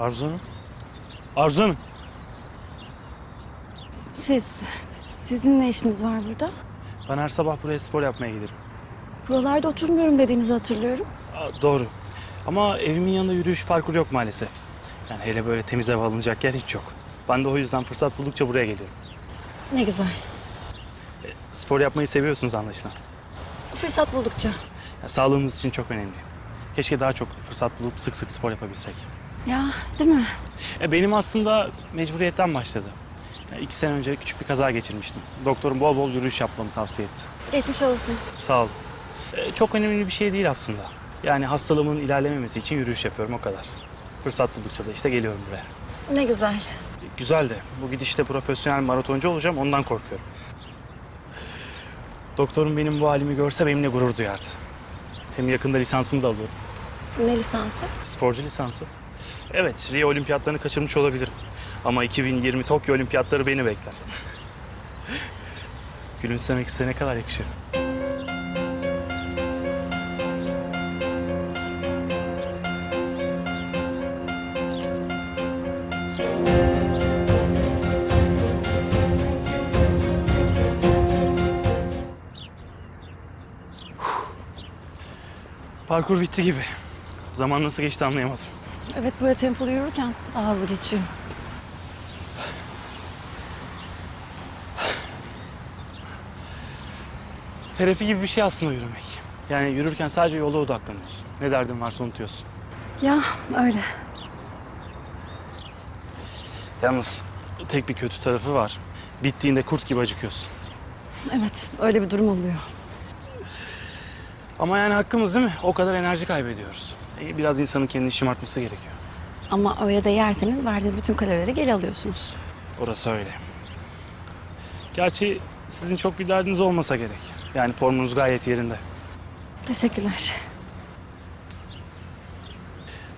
Arzu Hanım? Arzu Hanım. Siz, sizin ne işiniz var burada? Ben her sabah buraya spor yapmaya gelirim. Buralarda oturmuyorum dediğinizi hatırlıyorum. Aa, doğru. Ama evimin yanında yürüyüş parkuru yok maalesef. Yani hele böyle temiz ev alınacak yer hiç yok. Ben de o yüzden fırsat buldukça buraya geliyorum. Ne güzel. Spor yapmayı seviyorsunuz anlaşılan. Fırsat buldukça. Ya, sağlığımız için çok önemli. Keşke daha çok fırsat bulup sık sık spor yapabilsek. Ya değil mi? E, benim aslında mecburiyetten başladı. Ya, iki sene önce küçük bir kaza geçirmiştim. Doktorum bol bol yürüyüş yapmamı tavsiye etti. Geçmiş olsun. Sağ ol. E, çok önemli bir şey değil aslında. Yani hastalığımın ilerlememesi için yürüyüş yapıyorum o kadar. Fırsat buldukça da işte geliyorum buraya. Ne güzel. E, Güzel de bu gidişte profesyonel maratoncu olacağım ondan korkuyorum. Doktorum benim bu halimi görse benimle gurur duyardı. Hem yakında lisansımı da alıyorum. Ne lisansı? Sporcu lisansı. Evet, Rio olimpiyatlarını kaçırmış olabilirim. Ama 2020 Tokyo olimpiyatları beni bekler. Gülümsemek size ne kadar yakışıyor. Parkur bitti gibi. Zaman nasıl geçti anlayamadım. Evet böyle tempolu yürürken daha hızlı geçiyor. Terapi gibi bir şey aslında yürümek. Yani yürürken sadece yola odaklanıyorsun. Ne derdin varsa unutuyorsun. Ya öyle. Yalnız tek bir kötü tarafı var. Bittiğinde kurt gibi acıkıyorsun. Evet öyle bir durum oluyor. Ama yani hakkımız değil mi? O kadar enerji kaybediyoruz. E, Biraz insanın kendini şımartması gerekiyor. Ama öyle de yerseniz verdiğiniz bütün kalorileri geri alıyorsunuz. Orası öyle. Gerçi sizin çok bir derdiniz olmasa gerek. Yani formunuz gayet yerinde. Teşekkürler.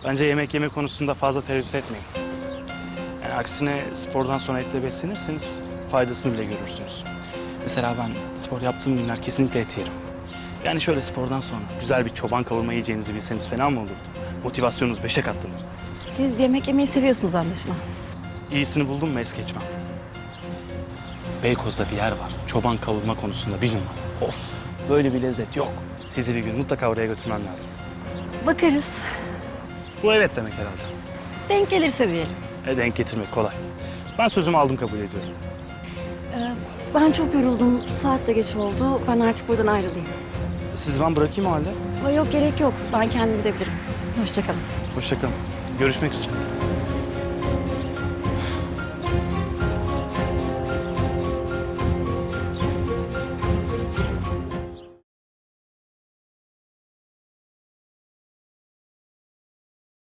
Bence yemek yeme konusunda fazla tereddüt etmeyin. Yani aksine spordan sonra etle beslenirseniz faydasını bile görürsünüz. Mesela ben spor yaptığım günler kesinlikle et yerim. Yani şöyle spordan sonra güzel bir çoban kavurma yiyeceğinizi bilseniz fena mı olurdu? Motivasyonunuz beşe katlanırdı. Siz yemek yemeyi seviyorsunuz anlaşılan. İyisini buldum mu es geçmem. Beykoz'da bir yer var. Çoban kavurma konusunda bir numara. Of böyle bir lezzet yok. Sizi bir gün mutlaka oraya götürmem lazım. Bakarız. Bu evet demek herhalde. Denk gelirse diyelim. E denk getirmek kolay. Ben sözümü aldım kabul ediyorum. Ee, ben çok yoruldum. Saat de geç oldu. Ben artık buradan ayrılayım. Sizi ben bırakayım o halde. Ay, Yok gerek yok. Ben kendim gidebilirim. Hoşçakalın. Hoşçakalın. Görüşmek üzere.